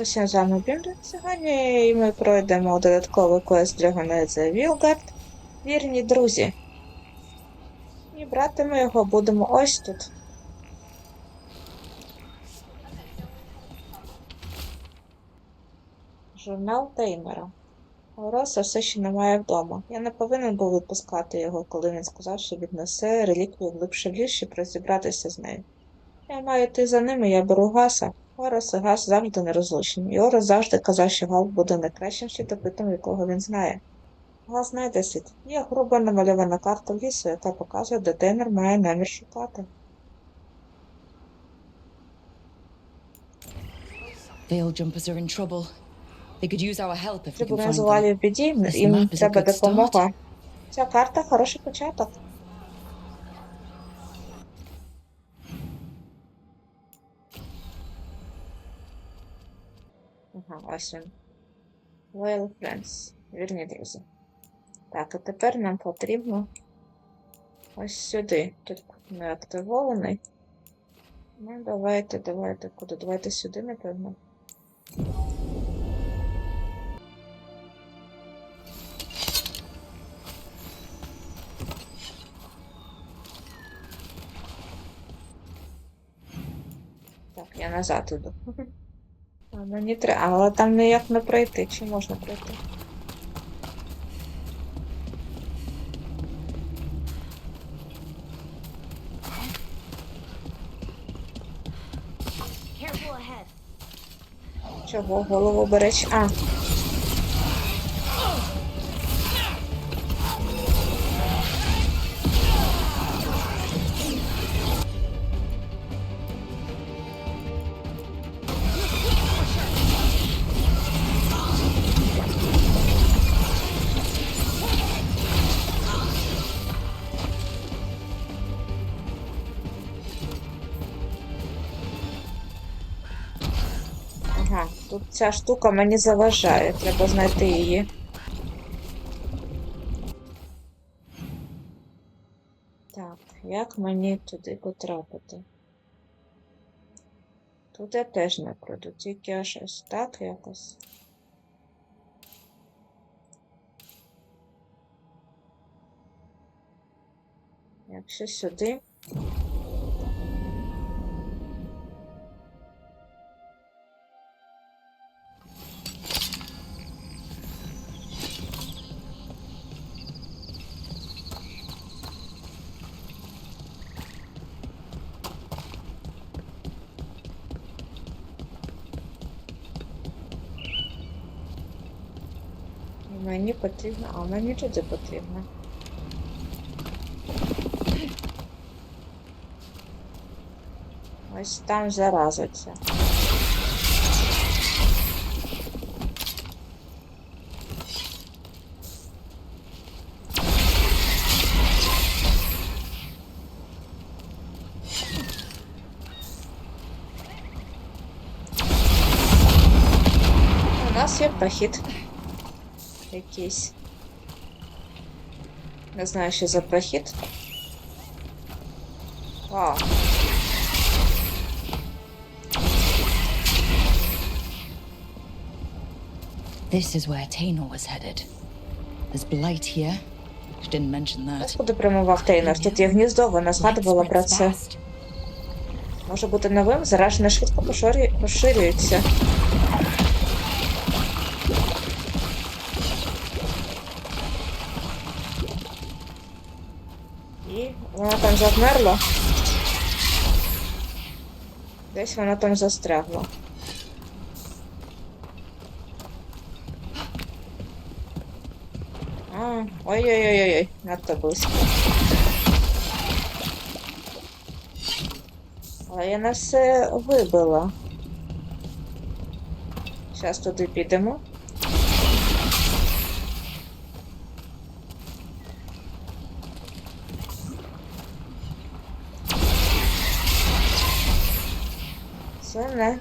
Привіт усім з вами Бімбі. Сьогодні ми пройдемо додатковий квест для Гонезе Вілгард. Вірні друзі. І брати ми його будемо ось тут. Журнал Теймера. Ороса все ще немає вдома. Я не повинен був відпускати його, коли він сказав, що віднесе реліквію глибше в ліс, щоб розібратися з нею. Я маю йти за ними, я беру гаса. Орос і Гас завжди нерозлучні. І Орос завжди казав, що Гал буде найкращим світопитом, якого він знає. Гал знайде світ. Є грубо намальована карта лісу, яка показує, де Теймер має намір шукати. Veil jumpers are in trouble. They could use our help if we can find them. в біді, їм треба допомога. Ця карта хороший початок. Ага, ось він. Loyal Friends. Вірні друзі. Так, а тепер нам потрібно ось сюди. Тут не активований. Ну, давайте, давайте, куди? Давайте сюди, напевно. Так, я назад іду. Мені треба, але там ніяк не пройти, чи можна пройти? Чого голову береш? А. тут ця штука мені заважає, треба знайти її. Так, як мені туди потрапити? Тут я теж не пройду, тільки аж ось так якось. Якщо сюди. Мені потрібно, а мені туди потрібно. Ось там зараза ця. У нас є прохід. Якийсь. Не знаю, що за прохід. Вау. This is where Tainor was headed. There's blight here. She didn't mention that. Господи, прямував Тейнер. Тут є гніздо, вона згадувала про це. Може бути новим, зараження швидко поширю- поширюється. І завмерло. Десь воно там застрягло. А, ой-ой-ой-ой, надто близько. Але я не все вибила. Зараз туди підемо. Це не.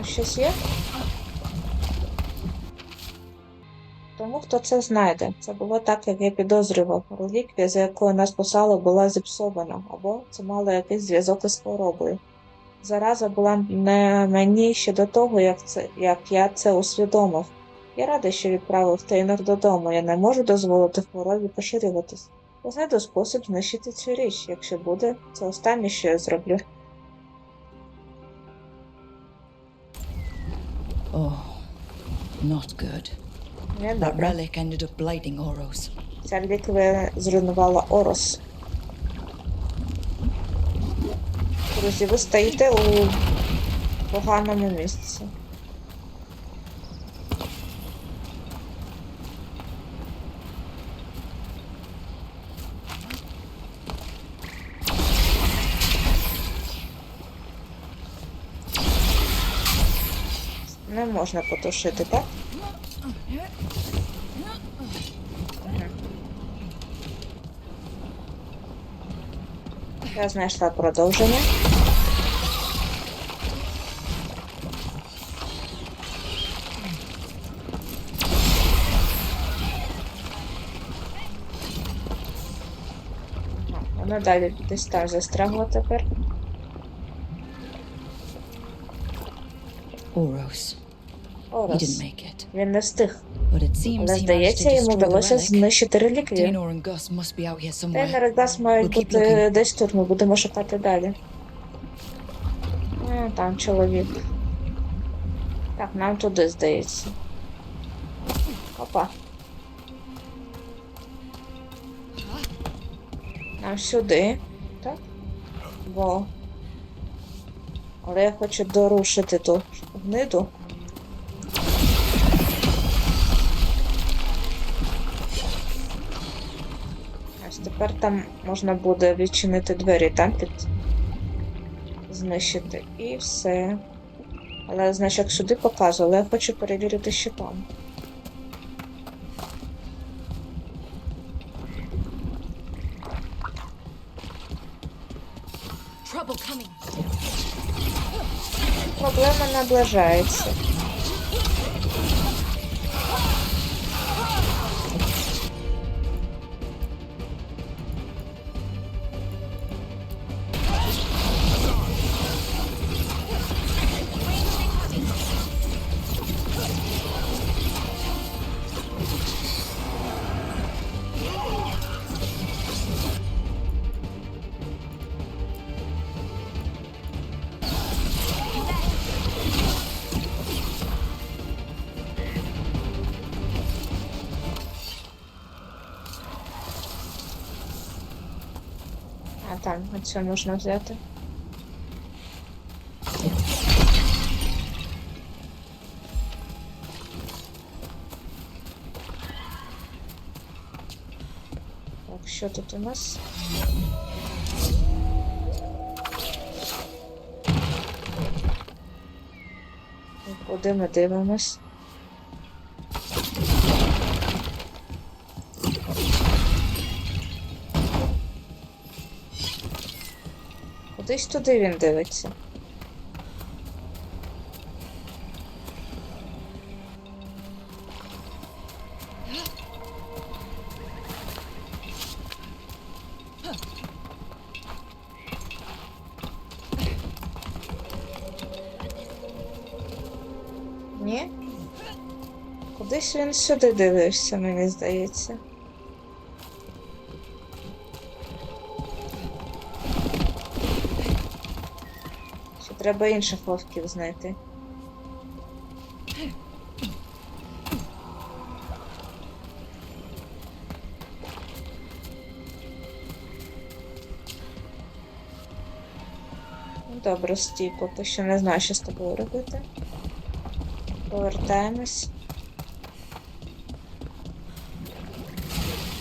А щось є? Тому хто це знайде. Це було так, як я підозрював. Реліквія, за якою нас послали, була зіпсована, або це мало якийсь зв'язок із хворобою. зараза була на мені ще до того, як, це, як я це усвідомив. Я радий, що відправив Тейнер додому. Я не можу дозволити хворобі поширюватись. Знайду спосіб знищити цю річ, якщо буде, це останнє, що я зроблю. Oh, not good. Не добре. relic ended up blighting Oros. Ця реліквія зруйнувала Орос. Друзі, ви стоїте у поганому місці. Можна потушити, так? Я знайшла продовження. А, Воно далі десь там застрягло тепер. Oros. He didn't make it. Він не встиг. But it seems Але he managed to здається, йому destroy the вдалося relic. знищити реліквію. Tainor and Gus must be out here somewhere. Тейнер і Гас мають We'll keep бути looking. десь тут, ми будемо шукати далі. Ну, там чоловік. Так, нам туди здається. Опа. Нам сюди. Так? Бо. Але я хочу дорушити ту гниду. Тепер там можна буде відчинити двері, там під знищити. І все. Але значок сюди показує, але я хочу перевірити ще там. Проблема наближається. А там оцю можна взяти. Так, що тут у нас? Куди ми дивимось? Кудись туди він дивиться. Ні? Кудись він сюди дивився, мені здається. Треба інших вовків знайти. Ну, Добре, стій, поки що не знаю, що з тобою робити. Повертаємось.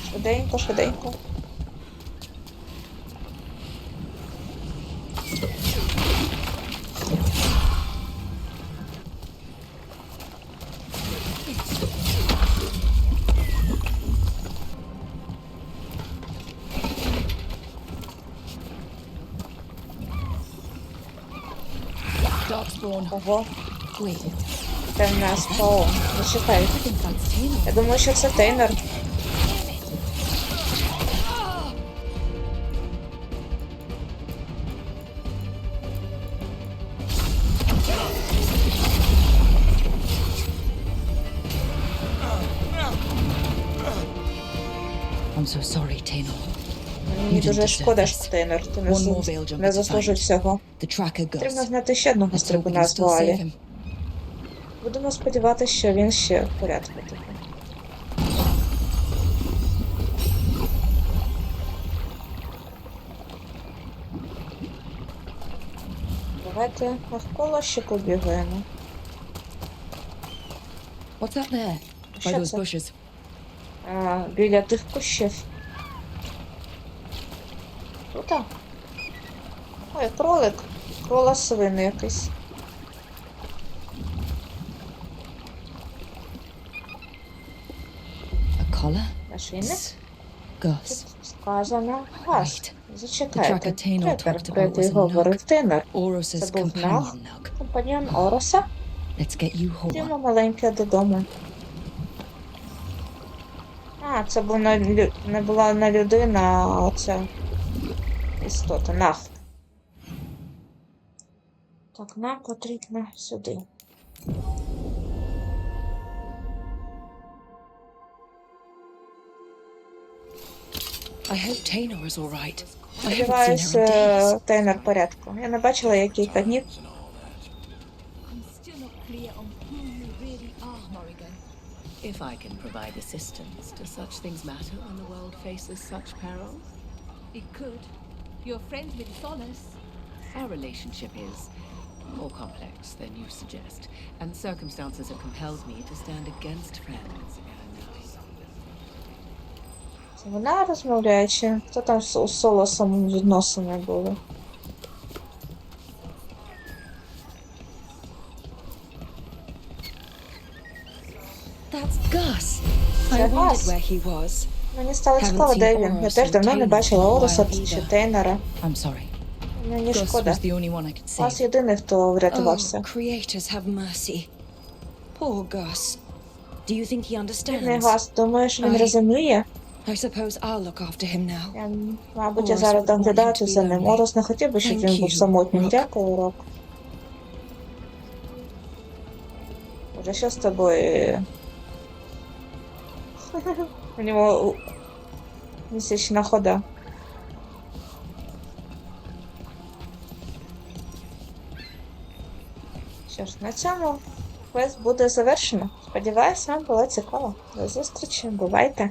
Швиденько, швиденько. Антон. Ого. Це в нас пол. Зачекай. Я думаю, що це Тейнер. I'm so sorry, Taylor. Мені дуже шкода, this. Ти не, зу- не заслужив tracker Потрібно знати ще одного стрибуна з вуалі. Будемо сподіватися, що він ще в порядку. Типу. Давайте навколо ще побігаємо. What's that there? By Що those bushes. А, біля тих кущів. Тут? Ой, кролик. Крола свин якийсь. Тут сказано газ. Зачекайте. Talked про який говорив knock. Це був нах. Компаньон Ороса. Йдемо маленьке додому. А, це був не, не була не людина, а оця істота, нах. Так, нам потрібно сюди. I hope Taynor is all right. I haven't seen Сподіваюсь, her in days. е, Тейнер в порядку. Я не бачила її кілька днів. I'm still not clear on who you really are, Morrigan. If I can provide assistance, do such things matter when the world faces such perils? It could. You're friends with Solace. Our relationship is more complex than you suggest, and circumstances have compelled me to stand against friends. And Це вона розмовляє, чи хто там з- у Солосом відносини були? That's Gus. I That wondered Gus. where he was. Мені стало цікаво, де він. Я теж давно не бачила Ороса чи. Тейнера. Мені шкода. Вас єдиний, хто врятувався. Oh, Бідний? Гас, думаєш, він розуміє? Я, мабуть, я зараз be за ним. Орос не хотів би, щоб він був самотнім. Дякую, Рок. Боже, що з тобою? У нього місячна хода. Що ж, на цьому квест буде завершено. Сподіваюсь, вам було цікаво. До зустрічі, бувайте!